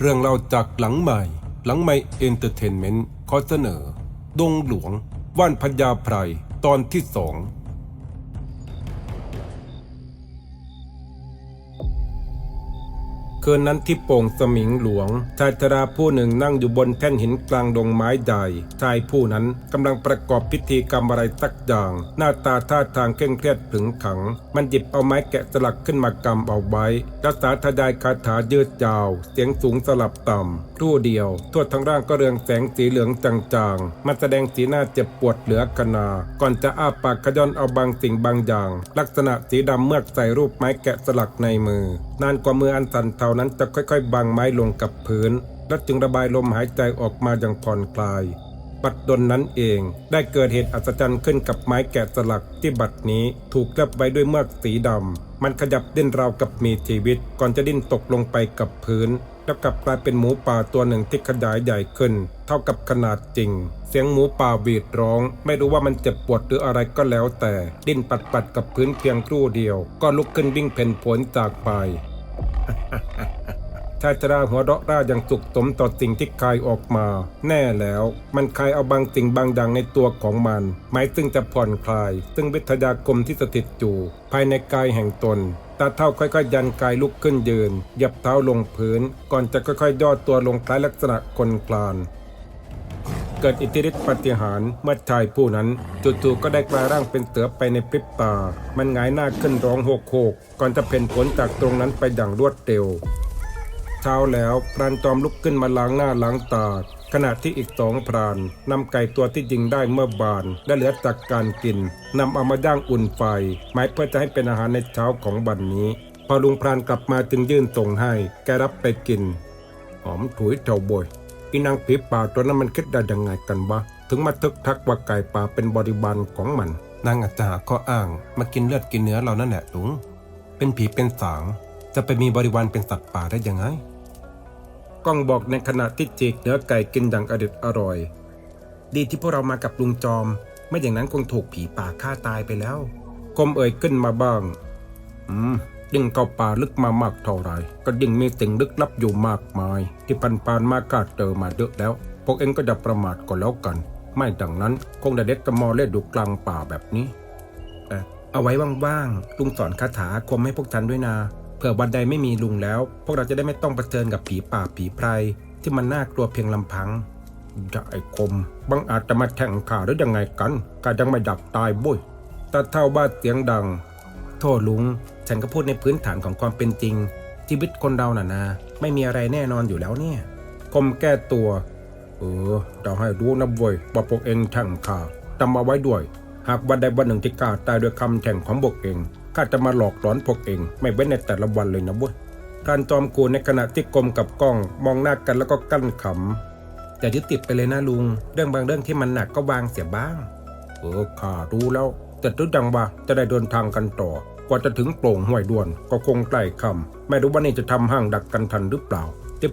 เรื่องเล่าจากหลังใหม่ หลังใหม่เอนเตอร์เทนเมนต์ขอเสนอ ดงหลวง ว่านพญาไพรตอนที่สอง คืนนั้นที่โป่งสมิงหลวง ชายชราผู้หนึ่งนั่งอยู่บนแท่นหินกลางดงไม้ใหญ่ชายผู้นั้นกำลังประกอบพิธีกรรมอะไรสักอย่าง หน้าตาท่าทางเคร่งเครียดผึงขัง มันหยิบเอาไม้แกะสลักขึ้นมากำเอาไว้รักษาทยายคาถายืดยาว เสียงสูงสลับต่ำรู่เดียว ทั่วทั้งร่างก็เรืองแสงสีเหลืองจางๆ มันแสดงสีหน้าเจ็บปวดเหลือขนา ก่อนจะอ้าปากขย้อนเอาบางสิ่งบางอย่าง ลักษณะสีดำเมือกใส่รูปไม้แกะสลักในมือ นานกว่ามืออันสั่นเทานั้นจะค่อยๆ บางไม้ลงกับพื้น และจึงระบายลมหายใจออกมาอย่างผ่อนคลาย ปัดดนนั้นเอง ได้เกิดเหตุอัศจรรย์ขึ้นกับไม้แกะสลักที่บัดนี้ถูกเลบไว้ด้วยเมือกสีดำมันขยับดิ้นราวกับมีชีวิต ก่อนจะดิ้นตกลงไปกับพื้น แล้วกลับกลายเป็นหมูป่าตัวหนึ่งที่ขยายใหญ่ขึ้น เท่ากับขนาดจริง เสียงหมูป่าหวีดร้อง ไม่รู้ว่ามันเจ็บปวดหรืออะไรก็แล้วแต่ ดิ้นปัดปัดๆกับพื้นเพียงครู่เดียว ก็ลุกขึ้นวิ่งเพ่นผลจากไปชายชราหัวเราะร่าอย่างสุขสมต่อสิ่งที่คายออกมา แน่แล้ว มันคายเอาบางสิ่งบางอย่างในตัวของมัน หมายซึ่งจะผ่อนคลาย ซึ่งวิทยากรมที่สถิตอยู่ ภายในกายแห่งตน ตาเท่าค่อยๆ ยันกายลุกขึ้นยืนหยับเท้าลงพื้น ก่อนจะค่อยๆ ย่อตัวลงคล้ายลักษณะคนคลานเกิดอิทธิฤทธิปฏิหารเมื่อชายผู้นั้นจู่ๆก็ได้กลายร่างเป็นเสือไปในพริบตา มันหงายหน้าขึ้นร้องโหกๆก่อนจะเพ่นผลจากตรงนั้นไปอย่างรวดเร็ว เช้าแล้วพรานจอมลุกขึ้นมาล้างหน้าล้างตา ขณะที่อีกสองพรานนำไก่ตัวที่ยิงได้เมื่อบานและเหลือจากการกินนำเอามาย่างอุ่นไฟหมายเพื่อจะให้เป็นอาหารในเช้าของบันนี้ พอลุงพรานกลับมาจึงยื่นส่งให้ แกรับไปกิน หอมถุยเท่าบอยอีนางผีป่าตัวนั้นมันคิดได้ยังไงกันวะถึงมาทึกทักว่าไก่ป่าเป็นบริบาลของมัน นางอาจจะหาข้ออ้าง มากินเลือดกินเนื้อเรานั่นแหละลุงเป็นผีเป็นสาง จะไปมีบริวารเป็นสัตว์ป่าได้ยังไง ก้องบอกในขณะที่จีกเนื้อไก่กินอย่างอร็ดอร่อย ดีที่พวกเรามากับลุงจอม ไม่อย่างนั้นคงถูกผีป่าฆ่าตายไปแล้วคมเอ่ยขึ้นมาบ้าง อืมยิ่งเข้าป่าลึกมามากเท่าไรก็ยิ่งมีสิ่งลึกลับอยู่มากมาย ที่พันปานมากาดเจอมาเยอะแล้ว พวกเองก็จะประมาทก็แล้วกัน ไม่ดังนั้นคงได้เด็ดกระมอเล่นดูกลางป่าแบบนี้ เอ่อเอาไว้ว่างๆลุงสอนคาถาคมให้พวกฉันด้วยนะ ผื่อวันใดไม่มีลุงแล้ว พวกเราจะได้ไม่ต้องเผชิญกับผีป่าผีไพรที่มันน่ากลัวเพียงลำพังจะไอ้คมบังอาจจะมาแข่งข่าหรือยังไงกันกายังไม่ดับตายบุ้ยตาเท่าบ้าเสียงดัง โทษลุง ฉันก็พูดในพื้นฐานของความเป็นจริง ชีวิตคนเราน่ะนะไม่มีอะไรแน่นอนอยู่แล้วเนี่ย คมแก้ตัว เออเราให้รู้นะเว้ยว่าพวกเองแข่งข่าจำเอาไว้ด้วย หากวันใดวันหนึ่งที่ข้าตายโดยคำแข่งของพวกเอง ข้าจะมาหลอกหลอนพวกเอง ไม่เว้นในแต่ละวันเลยนะเว้ยการจอมกูในขณะที่กลมกับกล้องมองหน้ากันแล้วก็กั้นขำอย่ายึดติดไปเลยนะลุง เรื่องบางเรื่องที่มันหนักก็วางเสียบ้าง เออข้ารู้แล้ว แต่รู้ดังว่าจะได้เดินทางกันต่อ กว่าจะถึงโปร่งห้วยด้วน ก็คงใกล้คำไม่รู้ว่านี่จะทำห้างดักกันทันหรือเปล่า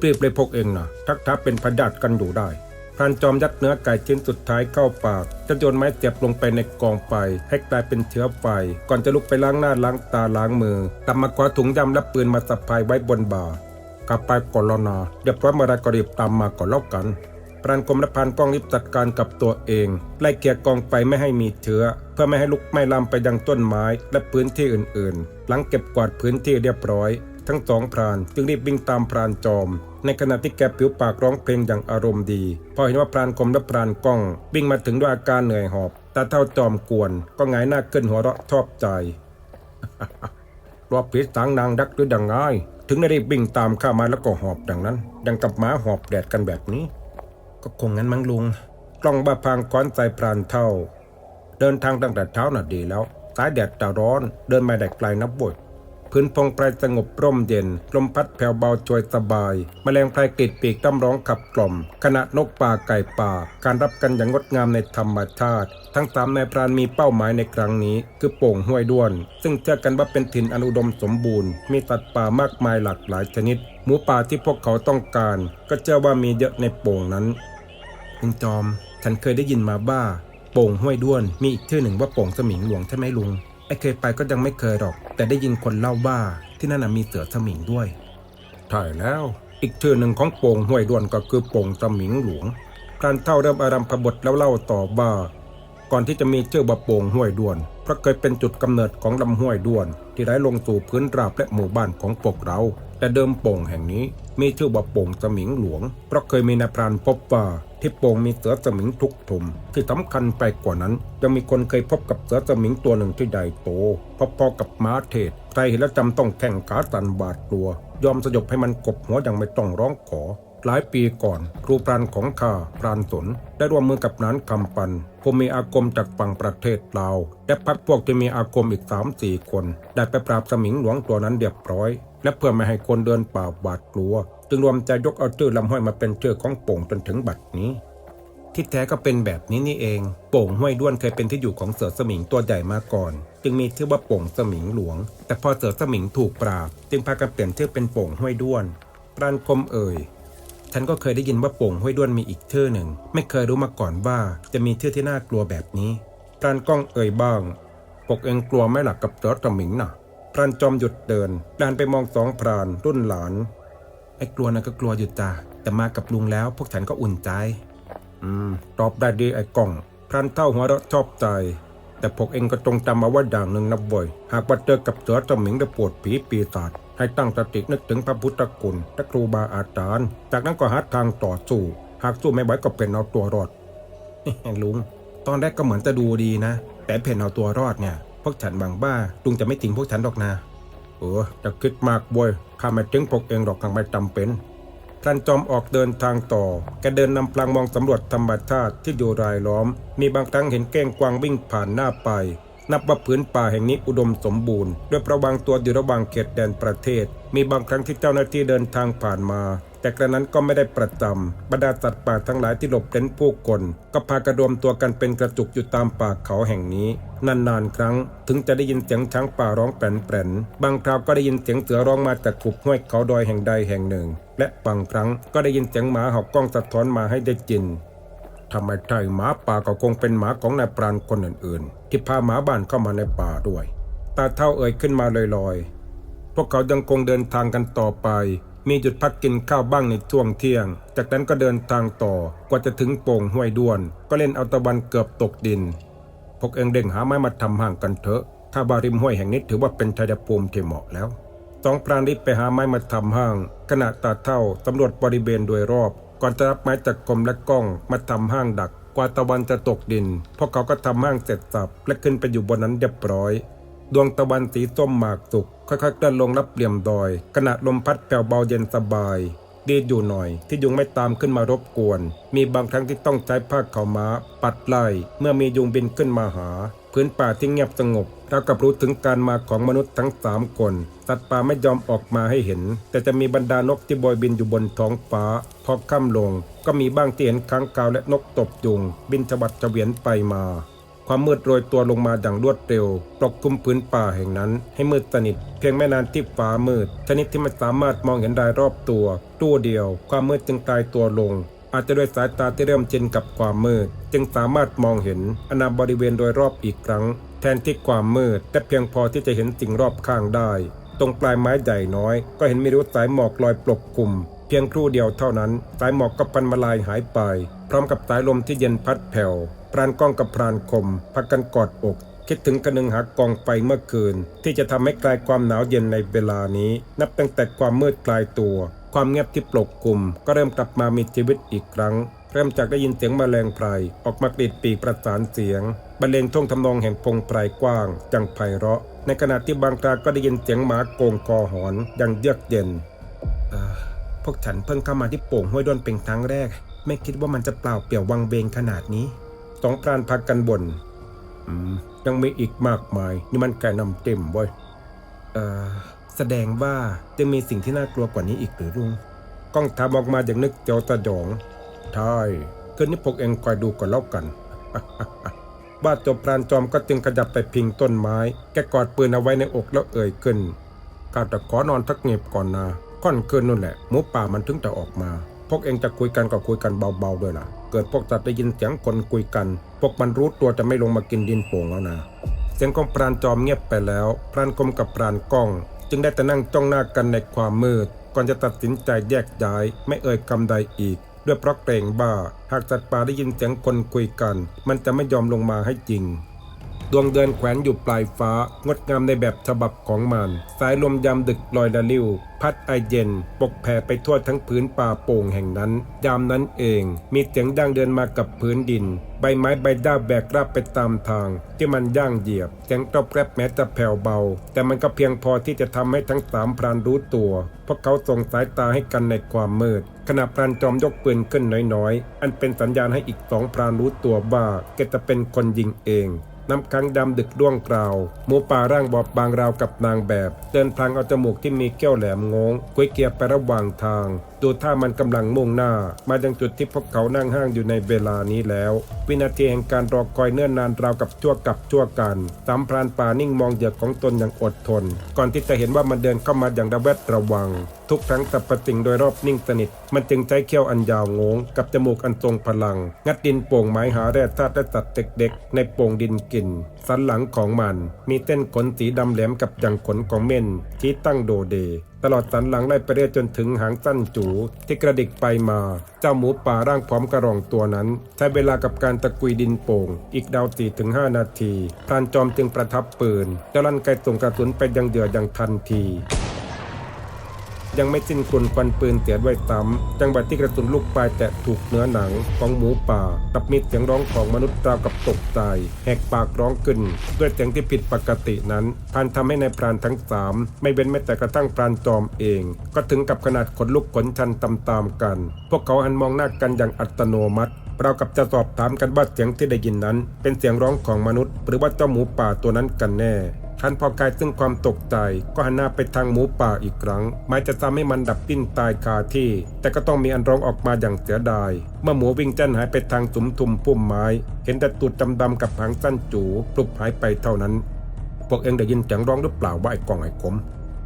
รีบๆเลยพวกเองนะทักท้าเป็นพยาธิกันอยู่ได้ พรานจอมยัดเนื้อไก่ชิ้นสุดท้ายเข้าปากจะโยนไม้เจ็บลงไปในกองไฟให้กลายเป็นเชื้อไฟ ก่อนจะลุกไปล้างหน้าล้างตาล้างมือกลับมาคว้าถุงยำและปืนมาสับพายไว้บนบ่ากลับไปก่อนแล้วนะเดี๋ยวพร้อมเมื่อไรก็รีบตามมาก่อนแล้วกันพรานกรมและพรานกล้องรีบจัดการกับตัวเองไล่เกลี่ยกองไฟไม่ให้มีเชื้อ เพื่อไม่ให้ลุกไหม้ลามไปยังต้นไม้และพื้นที่อื่นๆ หลังเก็บกวาดพื้นที่เรียบร้อย ทั้งสองพรานจึงรีบวิ่งตามพรานจอม ในขณะที่แกผิวปากร้องเพลงอย่างอารมณ์ดี พอเห็นว่าพรานคมและพรานกล้อง วิ่งมาถึงด้วยอาการเหนื่อยหอบตาเท่าจอมกวน ก็หงายหน้าขึ้นหัวเราะชอบใจรอบผีสางนางรักหรือดังไงถึงได้รีบวิ่งตามข้ามาแล้วก็หอบดังนั้น ดังกับหมาหอบแดดกันแบบนี้ ก็คงงั้นมั้งลุงกล้องบ้าพางค้อนใส่พรานเท่า เดินทางตั้งแต่เช้าน่ะดีแล้วสายแดดจะร้อน เดินมาได้ไกลนับบุญ พื้นพงไพรสงบร่มเย็น ลมพัดแผ่วเบาช่วยสบายแมลงไพรกรีดปีกต้ำร้องขับกล่อม ขณะนกป่าไก่ป่า การรับกันอย่างงดงามในธรรมชาติ ทั้งสามนายพรานมีเป้าหมายในครั้งนี้ คือโป่งห้วยด้วน ซึ่งเชื่อกันว่าเป็นถิ่นอันอุดมสมบูรณ์ มีสัตว์ป่ามากมายหลากหลายชนิด หมูป่าที่พวกเขาต้องการ ก็เชื่อว่ามีเยอะในโป่งนั้นลุงจอม ฉันเคยได้ยินมาบ้า โป่งห้วยด้วน มีอีกชื่อหนึ่งว่าโป่งสมิงหลวงใช่ไหมลุง ไอ้เคยไปก็ยังไม่เคยหรอก แต่ได้ยินคนเล่าว่าที่นั่นนะมีเสือสมิงด้วยใช่แล้ว อีกชื่อหนึ่งของโป่งห้วยด้วนก็คือโป่งสมิงหลวงพรานเท่าเริ่มอารัมพบทแล้วเล่าต่อว่าก่อนที่จะมีชื่อว่าโป่งห้วยด้วนเพ ราะเคยเป็นจุดกำเนิดของลำห้วยด้วน ที่ไหลลงสู่พื้นราบและหมู่บ้านของพวกเรา แต่เดิมโป่งแห่งนี้มีชื่อว่าโป่งสมิงหลวง เพราะเคยมีนายพรานพบว่าที่โป่งมีเสือสมิงทุกทุม ที่สำคัญไปกว่านั้นยังมีคนเคยพบกับเสือสมิงตัวหนึ่งที่ใหญ่โตพอๆกับม้าเทศใครเห็นแล้วจำต้องแข่งขาสั่นบาดกลัว ยอมสยบให้มันกบหัวอย่างไม่ต้องร้องขอ หลายปีก่อน ครูปรานของข้าปรานสนได้ร่วมมือกับนานคำปันผู้มีอาคมจากฝั่งประเทศลาวและพักพวกที่มีอาคมอีกสามสี่คน ได้ไปปราบสมิงหลวงตัวนั้นเรียบร้อย และเพื่อไม่ให้คนเดินป่าหวาดกลัว จึงรวมใจยกเอาชื่อลำห้วยมาเป็นชื่อของโป่งจนถึงบัดนี้ที่แท้ก็เป็นแบบนี้นี่เอง โป่งห้วยด้วนเคยเป็นที่อยู่ของเสือสมิงตัวใหญ่มาก่อน จึงมีชื่อว่าโป่งสมิงหลวง แต่พอเสือสมิงถูกปราบ จึงพากันเปลี่ยนชื่อเป็นโป่งห้วยด้วนปราณคมเอ่ย ฉันก็เคยได้ยินว่าโป่งห้วยด้วนมีอีกชื่อหนึ่ง ไม่เคยรู้มาก่อนว่าจะมีชื่อที่น่ากลัวแบบนี้ปราณก้องเอ่ยบ้าง ปกเองกลัวไม่หล่ะกับเสือสมิงน่ะปราณจอมหยุดเดินดานไปมองสองพรานรุ่นหลาน ไอ้กลัวนะก็กลัวอยู่จ้าแต่มากับลุงแล้วพวกฉันก็อุ่นใจ อืม ตอบได้ดีไอ้กล้องพรานเท่าหัวเราะชอบใจ แต่พวกเองก็จงจำเอาว้อย่างหนึ่งนะบ่อย หากว่าเจอกับเสือสมิงได้ปวดผีปีศาจ ให้ตั้งสตินึกถึงพระพุทธคุณและครูบาอาจารย์ จากนั้นก็หาทางต่อสู้ หากสู้ไม่ไหวก็เป็นเอาตัวรอดลุง ตอนแรกก็เหมือนจะดูดีนะ แต่เพนเอาตัวรอดเนี่ย พวกฉันบางบ้าลุงจะไม่ทิ้งพวกฉันหรอกนะเออจะคิดมากบ่ยข้าไม่ทิ้งพวกเองหรอกทางไม่จำเป็นพรันจอมออกเดินทางต่อ แกเดินนำพลังมองสำรวจธรรมชาติที่อยู่รายล้อม มีบางครั้งเห็นแก้งกวางวิ่งผ่านหน้าไป นับว่าพื้นป่าแห่งนี้อุดมสมบูรณ์ด้วยประวางตัวอยู่ระหว่างเขตแดนประเทศ มีบางครั้งที่เจ้าหน้าที่เดินทางผ่านมา แต่กระนั้นก็ไม่ได้ประจำบรรดาสัตว์ป่าทั้งหลายที่หลบเล้นผู้คน ก็พากระรวมตัวกันเป็นกระจุกอยู่ตามป่าเขาแห่งนี้ นานๆครั้ง ถึงจะได้ยินเสียงช้างป่าร้องแปรนๆบางคราวก็ได้ยินเสียงเสือร้องมาจากขุบห้วยเขาดอยแห่งใดแห่งหนึ่ง และบางครั้งก็ได้ยินเสียงหมาเห่ากล้องสะท้อนมาให้ได้ยิน ทำไมใช่หมาป่าก็คงเป็นหมาของนายปราณคนอื่นๆ ที่พาหมาบ้านเข้ามาในป่าด้วยตาเท่าเอ่ยขึ้นมาลอยๆ พวกเขายังคงเดินทางกันต่อไป มีหยุดพักกินข้าวบ้างในช่วงเที่ยง จากนั้นก็เดินทางต่อกว่าจะถึงโป่งห้วยด้วน ก็เล่นเอาตะวันเกือบตกดิน พวกเองเด้งหาไม้มาทำห่างกันเถอะ ถ้าบาริมห้วยแห่งนี้ถือว่าเป็นชัยภูมิที่เหมาะแล้วสองพรานรีบไปหาไม้มาทำห้าง ขณะตาเท่าตำรวจบริเวณโดยรอบ ก่อนจะรับไม้จากกรมและกล้องมาทำห้างดัก กว่าตะวันจะตกดิน พวกเขาก็ทำห้างเสร็จสับและขึ้นไปอยู่บนนั้นเรียบร้อย ดวงตะวันสีส้มหมากสุกค่อยๆเคลื่อนลงรับเหลี่ยมดอย ขณะลมพัดแผ่วเบาเย็นสบาย ดีอยู่หน่อย ที่ยุงไม่ตามขึ้นมารบกวน มีบางครั้งที่ต้องใช้ผ้าขาวม้า ปัดไล่เมื่อมียุงบินขึ้นมาหา พื้นป่าที่เงียบสงบเรากับรู้ถึงการมาของมนุษย์ทั้งสามคน สัตว์ป่าไม่ยอมออกมาให้เห็น แต่จะมีบรรดานกที่บอยบินอยู่บนท้องฟ้า พอค่ำลง ก็มีบ้างที่เห็นค้างคาวและนกตบยุง บินฉวัดเฉวียนไปมา ความมืดโรยตัวลงมาอย่างรวดเร็ว ปกคลุมพื้นป่าแห่งนั้น ให้มืดสนิท เพียงไม่นานที่ฟ้ามืด ชนิดที่ไม่สามารถมองเห็นได้รอบตัวตู้เดียว ความมืดจึงตายตัวลง อาจจะด้วยสายตาที่เริ่มชินกับความมืด จึงสามารถมองเห็นอนาบริเวณโดยรอบอีกครั้ง แทนที่ความมืดแต่เพียงพอที่จะเห็นสิ่งรอบข้างได้ ตรงปลายไม้ใหญ่น้อย ก็เห็นมีรุ้สายหมอกลอยปกคลุมเพียงครู่เดียวเท่านั้น สายหมอกก็พันมาลายหายไป พร้อมกับสายลมที่เย็นพัดแผ่วพรานก้องกับพรานคมพักกันกอดอกคิดถึงกระนึงหากองไฟเมื่อคืน ที่จะทำให้คลายความหนาวเย็นในเวลานี้ นับตั้งแต่ความมืดคลายตัว ความเงียบที่ปกคลุมก็เริ่มกลับมามีชีวิตอีกครั้ง เริ่มจากได้ยินเสียงแมลงไพรออกมากรีดปีกประสานเสียงบรรเลงท่วงทำนองแห่งพงไพรกว้าง จังไพเราะ ในขณะที่บางคราก็ได้ยินเสียงหมาโกงคอหอนอย่างเยือกเย็นพวกฉันเพิ่งเข้ามาที่โป่งห้วยด้นเป็นครั้งแรก ไม่คิดว่ามันจะเปล่าเปลี่ยววังเวงขนาดนี้สองพรานพักกันบนอืมยังมีอีกมากมาย นี่มันแก่นำเต็มเว้ยเออ สดงว่าจะมีสิ่งที่น่ากลัวกว่านี้อีกหรือลุงก้องถามออกมาอย่างนึกเจ้าตะหยองใช่คืนนี้พวกเองคอยดูก่อนแล้วกันบ้าจบพรานจอมก็จึงขยับไปพิงต้นไม้ แกกอดปืนเอาไว้ในอกแล้วเอ่ยขึ้นข้าจะขอนอนทักเงียบก่อนนะค่อนคืนนู่นแหละหมูป่ามันถึงจะออกมา พวกเองจะคุยกันก็คุยกันเบาๆด้วยล่ะ เกิดพวกสัตว์ได้ยินเสียงคนคุยกัน พวกมันรู้ตัวจะไม่ลงมากินดินโป่งแล้วนะ เสียงของพรานจอมเงียบไปแล้ว พรานคมกับพรานก้อง จึงได้แต่นั่งจ้องหน้ากันในความมืด ก่อนจะตัดสินใจแยกย้าย ไม่เอ่ยคำใดอีก ด้วยเพราะเกรงบ่า หากสัตว์ป่าได้ยินเสียงคนคุยกัน มันจะไม่ยอมลงมาให้จริง ดวงเดือนแขวนอยู่ปลายฟ้า งดงามในแบบฉบับของมัน สายลมยามดึกลอยละลิ้ว พัดไอเย็น ปกแผ่ไปทั่วทั้งพื้นป่าโป่งแห่งนั้น ยามนั้นเอง มีเสียงดังเดินมากับพื้นดิน ใบไม้ใบด้าแบกรับไปตามทาง ที่มันย่างเหยียบเสียงตอบแกรบแม้จะแผ่วเบา แต่มันก็เพียงพอที่จะทำให้ทั้งสามพรานรู้ตัวเพราะเขาส่งสายตาให้กันในความมืดขณะพรานจอมยกปืนขึ้นน้อยๆ อันเป็นสัญญาณให้อีกสองพรานรู้ตัวว่าแกจะเป็นคนยิงเอง น้ำค้างดำดึกร่วงกราว หมูป่าร่างบอบบางราวกับนางแบบ เดินพลางเอาจมูกที่มีแก้วแหลมงงกุ้ยเกียร์ไประหว่างทาง ดูท่ามันกำลังมุ่งหน้า มายังจุดที่พวกเขานั่งห้างอยู่ในเวลานี้แล้ว วินาทีแห่งการรอคอยเนื่อนนานราวกับชั่วกับชั่วกันสามพรานป่านิ่งมองเหยื่อของตนอย่างอดทน ก่อนที่จะเห็นว่ามันเดินเข้ามาอย่างระแวดระวัง ทุกครั้งสรรพสิ่งโดยรอบนิ่งสนิท มันจึงใช้เขี้ยวอันยาวงง กับจมูกอันทรงพลัง งัดดินโป่งไม้หาแร่ธาตุและสัตว์เด็กๆ ในโป่งดินกิน สันหลังของมัน มีเส้นขนสีดำแหลมกับอย่างขนของเม่นที่ตั้งโดเด ตลอดสันหลังไล่ไปเรื่อยจนถึงหางสั้นจูที่กระดิกไปมา เจ้าหมูป่าร่างพร้อมกระรองตัวนั้น ใช้เวลากับการตะกุยดินโป่ง อีกดาวสี่ถึงห้านาทีพรานจอมจึงประทับปืนแล้วลั่นไกส่งกระสุนไปยังเหยื่ออย่างทันที ยังไม่สิ้นคุณควันปืนเสียด้วยซ้ำจังหวะที่กระสุนลูกปลายแตะถูกเนื้อหนังของหมูป่า กับมีเสียงร้องของมนุษย์ราวกับตกใจแหกปากร้องขึ้นด้วยเสียงที่ผิดปกตินั้นพันทำให้ในายพรานทั้งสามไม่เว้นแม้แต่กระทั่งพรานจอมเอง ก็ถึงกับขนาดขนลุกขนชันตามๆกัน พวกเขาหันมองหน้ากันอย่างอัตโนมัติเรากับจะสอบถามกันว่าเสียงที่ได้ยินนั้น เป็นเสียงร้องของมนุษย์ หรือว่าเจ้าหมูป่าตัวนั้นกันแน่ ท่านพอกายซึ่งความตกใจก็หันหน้าไปทางหมูป่าอีกครั้งหมายจะทำให้มันดับดิ้นตายคาที่ แต่ก็ต้องมีอันร้องออกมาอย่างเสียดาย เมื่อหมูวิ่งจันหายไปทางสุมทุมพุ่มไม้ เห็นแต่ตูดดำๆกับหางสั้นจูปลุกหายไปเท่านั้น พวกเองได้ยินเสียงร้องหรือเปล่าว่าไอ้กองไอ้ขม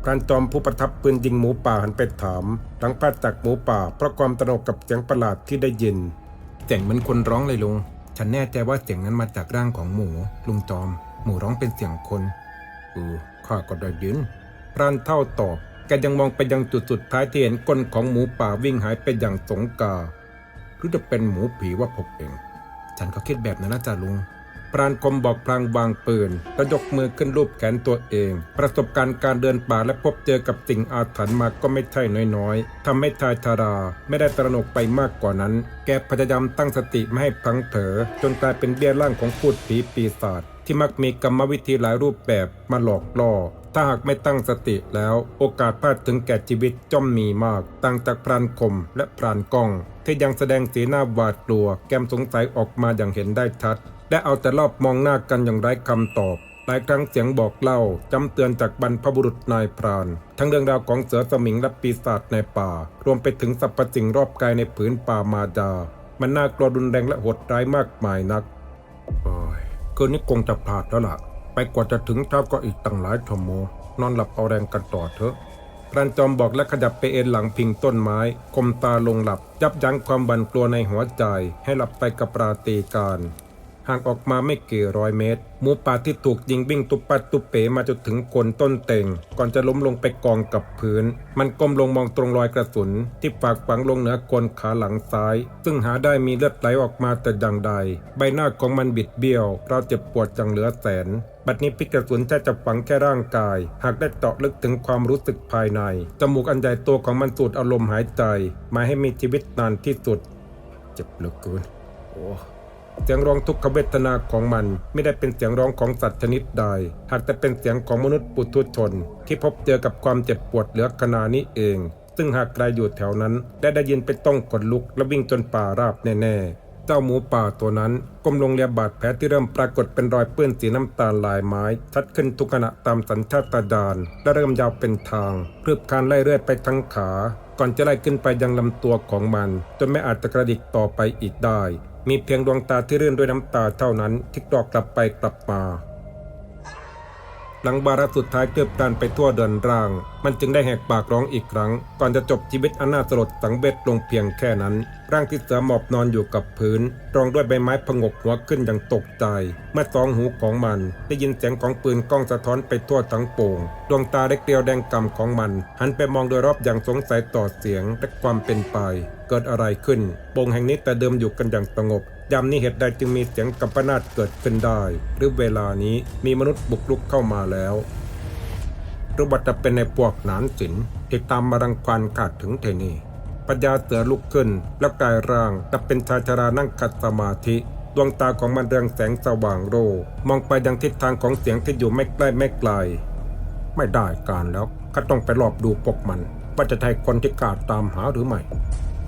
พรานจอมผู้ประทับปืนยิงหมูป่าหันไปถามหลังพลาดจากหมูป่าเพราะความตระหนกกับเสียงประหลาดที่ได้ยินเสียงเหมือนคนร้องเลยลุง ฉันแน่ใจว่าเสียงนั้นมาจากร่างของหมูลุงจอม หมูร้องเป็นเสียงคน เออข้าก็ได้ยิน พรานเท่าตอบแกยังมองไปยังจุดสุดท้ายที่เห็นก้นของหมูป่าวิ่งหายไปอย่างสงกาหรือจะเป็นหมูผีว่าพบเอง ฉันก็คิดแบบนั้นนะจ๊ะลุงพรานคมบอกพลางวางปืนแล้วยกมือขึ้นรูปแขนตัวเอง ประสบการณ์การเดินป่าและพบเจอกับสิ่งอาถรรพ์มาก็ไม่ใช่น้อยๆทำให้ชายชาราไม่ได้ตระหนกไปมากกว่านั้น แกพยายามตั้งสติไม่ให้พลังเผลอจนกลายเป็นเบี้ยล่างของพูดผีปีศาจ ที่มักมีกรรมวิธีหลายรูปแบบมาหลอกล่อ ถ้าหากไม่ตั้งสติแล้ว โอกาสพลาดถึงแก่ชีวิตจ้อมมีมากต่างจากพรานคมและพรานกล้อง ที่ยังแสดงสีหน้าหวาดกลัว แกมสงสัยออกมาอย่างเห็นได้ชัด และเอาแต่รอบมองหน้ากันอย่างไร้คำตอบหลายครั้งเสียงบอกเล่าจำเตือนจากบรรพบุรุษนายพราน ทั้งเรื่องราวของเสือสมิงและปีศาจในป่า รวมไปถึงสรรพสิ่งรอบกายในผืนป่ามาดา มันน่ากลัวรุนแรงและโหดร้ายมากมายนัก โอ้ย คืนนี้คงจะพลาดแล้วล่ะ ไปกว่าจะถึงเช้าก็อีกตั้งหลายชั่วโมงนอนหลับเอาแรงกันต่อเถอะพรานจอมบอกและขยับไปเอ็นหลังพิงต้นไม้คมตาลงหลับยับยั้งความบันกลัวในหัวใจ ให้หลับไปกับปราตรีการ ห่างออกมาไม่กี่ร้อยเมตร หมูป่าที่ถูกยิงวิ่งตุบปัดตุบเป๋มาจนถึงโคนต้นเต่ง ก่อนจะล้มลงไปกองกับพื้น มันก้มลงมองตรงรอยกระสุน ที่ฝากฝังลงเหนือโคนขาหลังซ้าย ซึ่งหาได้มีเลือดไหลออกมาแต่อย่างใด ใบหน้าของมันบิดเบี้ยวเราเจ็บปวดจังเหลือแสนบัดนี้พิษกระสุนแค่จะฝังแค่ร่างกาย หากได้เจาะลึกถึงความรู้สึกภายใน จมูกอันใหญ่โตของมันสูดอารมณ์หายใจ มาให้มีชีวิตนานที่สุด เจ็บเหลือเกินโอ้ เสียงร้องทุกขเวทนาของมันไม่ได้เป็นเสียงร้องของสัตว์ชนิดใด หากแต่เป็นเสียงของมนุษย์ปุถุชน ที่พบเจอกับความเจ็บปวดเหลือขนานี้เอง ซึ่งหากใครอยู่แถวนั้นได้ได้ยินไปต้องขนลุกและวิ่งจนป่าราบแน่ๆ เจ้าหมูป่าตัวนั้นก้มลงเลียบาดแผลที่เริ่มปรากฏเป็นรอยเปื้อนสีน้ำตาลลายไม้ ชัดขึ้นทุกขณะตามสัญชาตญาณและเริ่มยาวเป็นทางพรืบคลานไล่เรื่อยไปทั้งขา ก่อนจะไล่ขึ้นไปยังลำตัวของมัน จนไม่อาจจะกระดิกต่อไปอีกได้ มีเพียงดวงตาที่เรื่อนด้วยน้ำตาเท่านั้นที่กรอกกลับไปกลับมา หลังบาระสุดท้ายเกือบการไปทั่วเดินร่าง มันจึงได้แหกปากร้องอีกครั้ง ก่อนจะจบชีวิตอันน่าสลดสังเวชลงเพียงแค่นั้น ร่างที่เสือหมอบนอนอยู่กับพื้น รองด้วยใบไม้ผงกหัวขึ้นอย่างตกใจ เมื่อสองหูของมัน ได้ยินเสียงของปืนกล้องสะท้อนไปทั่วทั้งโป่ง ดวงตาได้เกลียวแดงกำของมัน หันไปมองโดยรอบอย่างสงสัยต่อเสียงและความเป็นไป เกิดอะไรขึ้นโป่งแห่งนี้แต่เดิมอยู่กันอย่างสงบ ยามนี้เหตุใดจึงมีเสียงกัมปนาตเกิดขึ้นได้ หรือเวลานี้มีมนุษย์บุกรุกเข้ามาแล้วหรือว่าจะเป็นในพวกหนานสินที่ตามมารังควานขาดถึงเทนี่ปัญญาเสือลุกขึ้นแล้วกายร่างจะเป็นชายชรานั่งขัดสมาธิดวงตาของมันเรืองแสงสว่างโร มองไปยังทิศทางของเสียงที่อยู่ไม่ใกล้ไม่ไกล ไม่ได้การแล้วข้าต้องไปรอบดูพวกมันว่าจะใช่คนที่กาดตามหาหรือไม่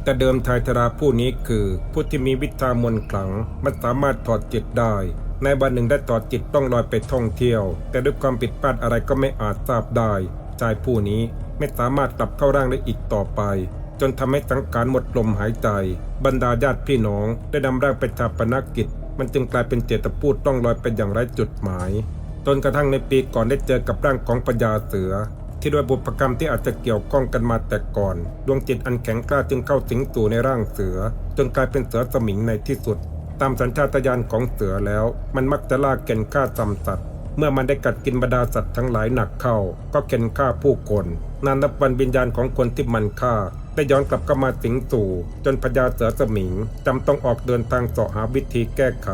แต่เดิมชายชราผู้นี้คือ ผู้ที่มีวิชามนต์ขลัง มันสามารถถอดจิตได้ ในวันหนึ่งได้ถอดจิตต้องลอยไปท่องเที่ยว แต่ด้วยความผิดพลาดอะไรก็ไม่อาจทราบได้ชายผู้นี้ไม่สามารถกลับเข้าร่างได้อีกต่อไป จนทำให้สังขารหมดลมหายใจ บรรดาญาติพี่น้อง ได้นำร่างไปชาปนกิจ มันจึงกลายเป็นเจตพูดต้องลอยไปอย่างไร้จุดหมายจนกระทั่งในปีก่อนได้เจอกับร่างของปัญญาเสือ ที่ด้วยบุพกรรมที่อาจจะเกี่ยวข้องกันมาแต่ก่อน ดวงจิตอันแข็งกล้าจึงเข้าสิงสู่ในร่างเสือ จนกลายเป็นเสือสมิงในที่สุด ตามสัญชาตญาณของเสือแล้ว มันมักจะล่าเก่นฆ่าจำสัตว์เมื่อมันได้กัดกินบรรดาสัตว์ทั้งหลายหนักเข้า ก็เข็นฆ่าผู้คน นานนับวันวิญญาณของคนที่มันฆ่า ได้ย้อนกลับเข้ามาสิงสู่จนพญาเสือสมิงจำต้องออกเดินทางเสาะหาวิธีแก้ไข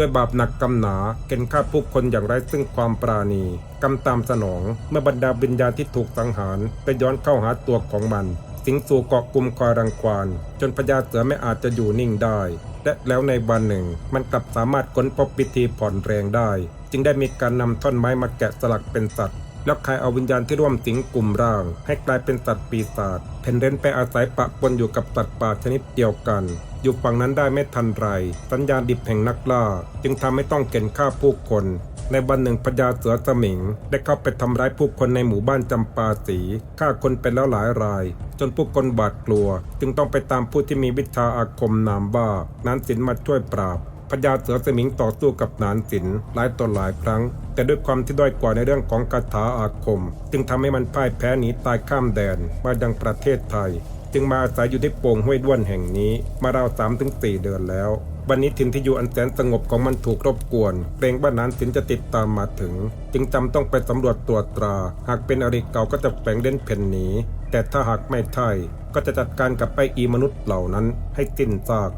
ด้วยบาปหนักกำหนาเข็นฆ่าผู้คนอย่างไร้ซึ่งความปราณีกำตามสนอง เมื่อบรรดาวิญญาณที่ถูกสังหารไปย้อนเข้าหาตัวของมัน สิงสู่เกาะกลุ่มคอยรังควานจนพญาเสือไม่อาจจะอยู่นิ่งได้และแล้วในวันหนึ่ง มันกลับสามารถค้นพบพิธีผ่อนแรงได้ จึงได้มีการนำท่อนไม้มาแกะสลักเป็นสัตว์ แล้วใครเอาวิญญาณที่ร่วมสิงกลุ่มร่าง ให้กลายเป็นสัตว์ปีศาจเพ่นเรนไปอาศัยปะปนอยู่กับสัตว์ป่าชนิดเดียวกัน อยู่ฝั่งนั้นได้ไม่ทันไร สัญญาณดิบแห่งนักล่า จึงทำให้ต้องเก่นฆ่าผู้คนในวันหนึ่งพญาเสือสมิง ได้เข้าไปทำร้ายผู้คนในหมู่บ้านจำปาสีฆ่าคนไปแล้วหลายราย จนผู้คนบาดกลัว จึงต้องไปตามผู้ที่มีวิชาอาคมนามบ้านั้นสินมาช่วยปราบ พญาเสือสมิงต่อสู้กับนานสินหลายต่อหลายครั้ง แต่ด้วยความที่ด้อยกว่าในเรื่องของคาถาอาคม จึงทำให้มันพ่ายแพ้หนีตายข้ามแดนมายังประเทศไทย จึงมาอาศัยอยู่ที่โป่งห้วยด้วนแห่งนี้ มาราวสามถึงสี่เดือนแล้ววันนี้ถิ่นที่อยู่อันแสนสงบของมันถูกรบกวนเกรงว่านานสินจะติดตามมาถึง จึงจำต้องไปสำรวจตรวจตรา หากเป็นอริเก่าก็จะแฝงเล่นเพ่นหนีแต่ถ้าหากไม่ใช่ก็จะจัดการกับไปอีมนุษย์เหล่านั้นให้สิ้นซาก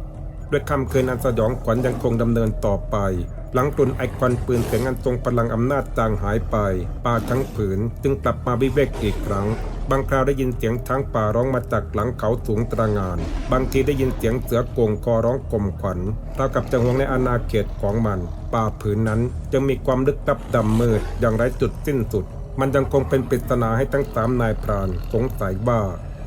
ด้วยคำเคืนอันสยองขวัญยังคงดำเนินต่อไป หลังกลุ่นไอควันปืนเสียงอันทรงพลังอำนาจจางหายไป ป่าทั้งผืนจึงกลับมาวิเวกอีกครั้ง บางคราวได้ยินเสียงช้างป่าร้องมาจากหลังเขาสูงตระงาน บางทีได้ยินเสียงเสือกงคอร้องกลมขวัญราวกับจะห่วงในอาณาเขตของมัน ป่าผืนนั้นจึงมีความลึกลับดำมืดอย่างไร้จุดสิ้นสุด มันยังคงเป็นปริศนาให้ทั้งสามนายพรานสงสัยว่า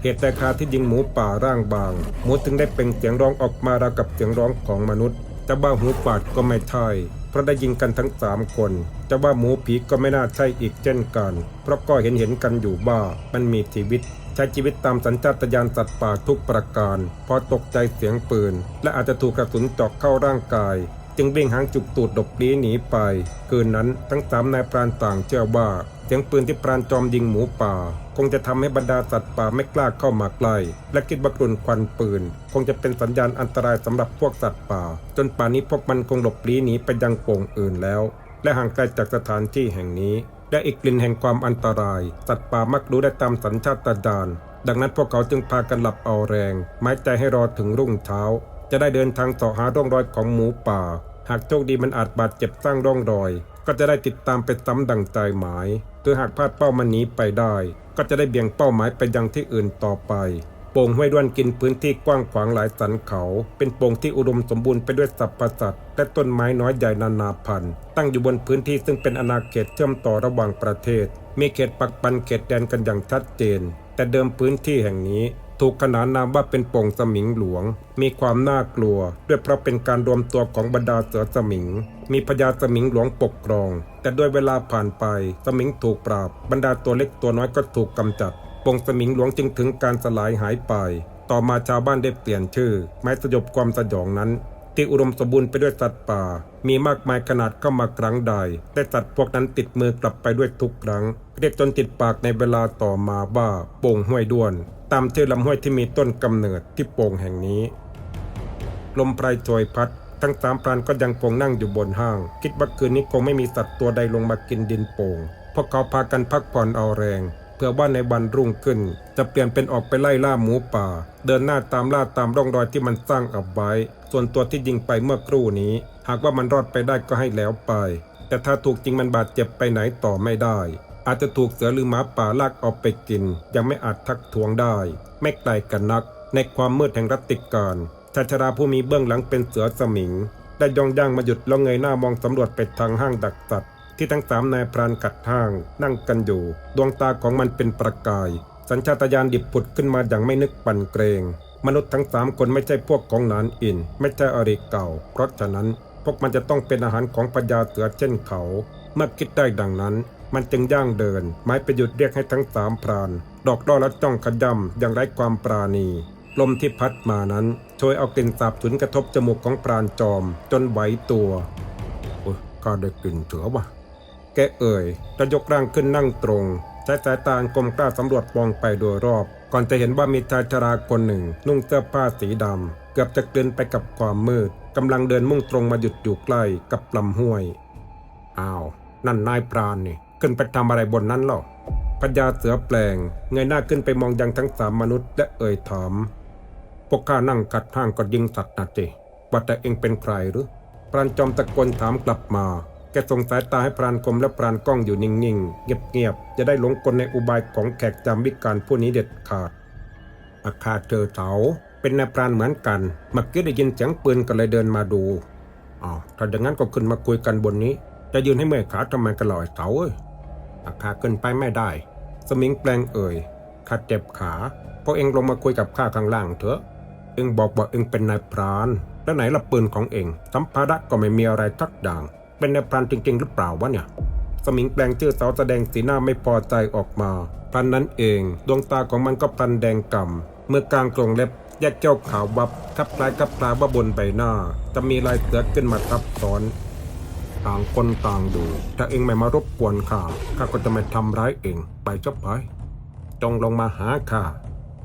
เหตุใดคาที่ยิงหมูป่าร่างบาง หมูถึงได้เป็นเสียงร้องออกมาราวกับเสียงร้องของมนุษย์จะว่าหูฝาดก็ไม่ใช่เพราะได้ยิงกันทั้งสามคนจะว่าหมูผีก็ไม่น่าใช่อีกเช่นกัน เพราะก็เห็นเห็นกันอยู่ว่ามันมีชีวิตใช้ชีวิตตามสัญชาตญาณสัตว์ป่าทุกประการ พอตกใจเสียงปืน และอาจจะถูกกระสุนเจาะเข้าร่างกาย จึงวิ่งหางจุกตูดดบลี้หนีไปคืนนั้นทั้งสามนายพรานต่างเชื่อว่าเสียงปืนที่พรานจอมยิงหมูป่า คงจะทำให้บรรดาสัตว์ป่าไม่กล้าเข้ามาใกล้และคิดว่ากลุ่นควันปืน คงจะเป็นสัญญาณอันตรายสำหรับพวกสัตว์ป่า จนป่านนี้พวกมันคงหลบลี้หนีไปยังโป่งอื่นแล้ว และห่างไกลจากสถานที่แห่งนี้และอีกกลิ่นแห่งความอันตราย สัตว์ป่ามักรู้ได้ตามสัญชาตญาณดังนั้นพวกเขาจึงพากันหลับเอาแรงไม้ใจให้รอถึงรุ่งเช้า จะได้เดินทางเสาะหาร่องรอยของหมูป่า หากโชคดีมันอาจบาดเจ็บสร้างร่องรอย ก็จะได้ติดตามไปซ้ำดังใจหมายหรือหากพลาดเป้ามันหนีไปได้ ก็จะได้เบี่ยงเป้าหมายไปยังที่อื่นต่อไปโป่งห้วยด้วนกินพื้นที่กว้างขวางหลายสันเขา เป็นโป่งที่อุดมสมบูรณ์ไปด้วยสรรพสัตว์และต้นไม้น้อยใหญ่นานาพันธุ์ ตั้งอยู่บนพื้นที่ซึ่งเป็นอาณาเขตเชื่อมต่อระหว่างประเทศ มีเขตปักปันเขตแดนกันอย่างชัดเจน แต่เดิมพื้นที่แห่งนี้ ถูกขนานนามว่าเป็นโป่งสมิงหลวง มีความน่ากลัว ด้วยเพราะเป็นการรวมตัวของบรรดาเสือสมิง มีพญาสมิงหลวงปกครอง แต่ด้วยเวลาผ่านไป สมิงถูกปราบ บรรดาตัวเล็กตัวน้อยก็ถูกกำจัดโป่งสมิงหลวงจึงถึงการสลายหายไป ต่อมาชาวบ้านได้เปลี่ยนชื่อ ไม้สยบความสยองนั้น ที่อุดมสมบูรณ์ไปด้วยสัตว์ป่า มีมากมายขนาดเข้ามาครั้งใด แต่สัตว์พวกนั้นติดมือกลับไปด้วยทุกครั้ง เรียกจนติดปากในเวลาต่อมาว่าโป่งห้วยด้วน ตามชื่อลำห้วยที่มีต้นกำเนิดที่โป่งแห่งนี้ ลมไพรโชยพัด ทั้งสามพรานก็ยังคงนั่งอยู่บนห้าง คิดว่าคืนนี้คงไม่มีสัตว์ตัวใดลงมากินดินโป่งเพราะเขาพากันพักผ่อนเอาแรงเพื่อว่าในวันรุ่งขึ้น จะเปลี่ยนเป็นออกไปไล่ล่าหมูป่า เดินหน้าตามล่าตามร่องรอยที่มันสร้างเอาไว้ ส่วนตัวที่ยิงไปเมื่อครู่นี้ หากว่ามันรอดไปได้ก็ให้แล้วไป แต่ถ้าถูกจริงมันบาดเจ็บไปไหนต่อไม่ได้ อาจจะถูกเสือหรือหมาป่าลากเอาไปกิน ยังไม่อาจทักท้วงได้ ไม่ไกลกันนัก ในความมืดแห่งรัติการชาชราผู้มีเบื้องหลังเป็นเสือสมิงได้ย่องย่างมาหยุดแล้วเงยหน้ามองสำรวจไปทางห้างดักสัตว์ที่ทั้งสามนายพรานกัดห้าง นั่งกันอยู่ ดวงตาของมันเป็นประกาย สัญชาตญาณดิบผุดขึ้นมาอย่างไม่นึกปั่นเกรง มนุษย์ทั้งสามคนไม่ใช่พวกของหนานอิน ไม่ใช่อริเก่า เพราะฉะนั้นพวกมันจะต้องเป็นอาหารของพญาเสือเช่นเขา เมื่อคิดได้ดังนั้น มันจึงย่างเดิน ไม้ไปหยุดเรียกให้ทั้งสามพราน ดอกด้อและจ้องขยำอย่างไร้ความปราณี ลมที่พัดมานั้นช่วยเอากลิ่นสาบฉุนกระทบจมูกของพรานจอม จนไหวตัวโอ้ยก็ได้กลิ่นเถือวะแกเอ่ยจะยกร่างขึ้นนั่งตรงใช้สายตากลมกล้าสำรวจมองไปโดยรอบ ก่อนจะเห็นว่ามีชายชราคนหนึ่ง นุ่งเสื้อผ้าสีดำเกือบจะเกินไปกับความมืดกำลังเดินมุ่งตรงมาหยุดอยู่ใกล้กับลำห้วยอ้าวนั่นนายพรานนี่ขึ้นไปทำอะไรบนนั้นหรอพญาเสือแปลงเงยหน้าขึ้นไปมองยังทั้งสามมนุษย์และเอ่ยถามพวกข้านั่งกัดห้างก็ยิงสัตว์นะเจว่าแต่เองเป็นใครหรือพรานจอมตะโกนถามกลับมา แกส่งสายตาให้พรานคมและพรานกล้องอยู่นิ่งๆ เงียบๆ จะได้หลงกลในอุบายของแขกจำวิการผู้นี้เด็ดขาด อาคาเจอเสาเป็นนายพรานเหมือนกันเมื่อกี้ได้ยินเสียงปืนก็เลยเดินมาดูอ้าวถ้าอย่างนั้นก็ขึ้นมาคุยกันบนนี้ จะยืนให้เมื่อยขาทำไมกันลอยเสาเอ้ยอาคาขึ้นไปไม่ได้ สมิงแปลงเอ่ยข้าเจ็บขาพราะเองลงมาคุยกับข้าข้างล่างเถอะ เองบอกว่าเองเป็นนายพราน แล้วไหนละปืนของเองสัมภาระก็ไม่มีอะไรทักด่าง เป็นนายพรานจริงๆหรือเปล่าวะเนี่ย สมิงแปลงชื่อสาวแสดงสีหน้าไม่พอใจออกมาพันนั้นเอง ดวงตาของมันก็พันแดงก่ำเมื่อกลางกรงเล็บแยกเจ้าขาววับทับคล้ายกับปลาว่าบนใบหน้า จะมีลายเสือขึ้นมาทับซ้อนต่างคนต่างดู ถ้าเองไม่มารบกวนข้าข้าก็จะไม่ทำร้ายเองไปเจ้าไปจงลงมาหาข้า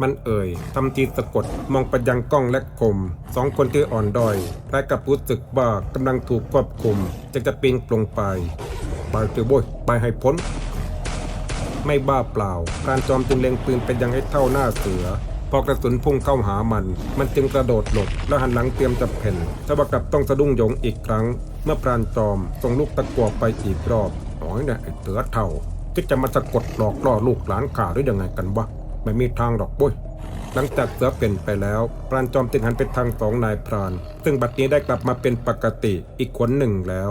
มันเอ่ยทำทีสะกดมองไปยังกล้องและคมสองคนที่อ่อนด้อยและกับรู้สึกว่ากำลังถูกควบคุมจะจะปีนลงไปไปเถอะโว้ยไปให้พ้น ไม่บ้าเปล่า การจอมจึงเล็งปืนไปยังให้เท่าหน้าเสือพอกระสุนพุ่งเข้าหามัน มันจึงกระโดดหลบ แล้วหันหลังเตรียมจะเพ่นแต่ว่ากลับต้องสะดุ้งโยงอีกครั้ง เมื่อพรานจอมส่งลูกตะกัวไปอีกรอบอ้ยเนี่ยไอ้เสือเท่าคิดจะมาสะกดหลอกล่อลูกหลานข่าหรือยังไงกันวะ ไม่มีทางดอกบุ้ยหลังจากเสือเป็นไปแล้วพรานจอมติงหันไปทางสองนายพราน ซึ่งบัดนี้ได้กลับมาเป็นปกติอีกคนหนึ่งแล้ว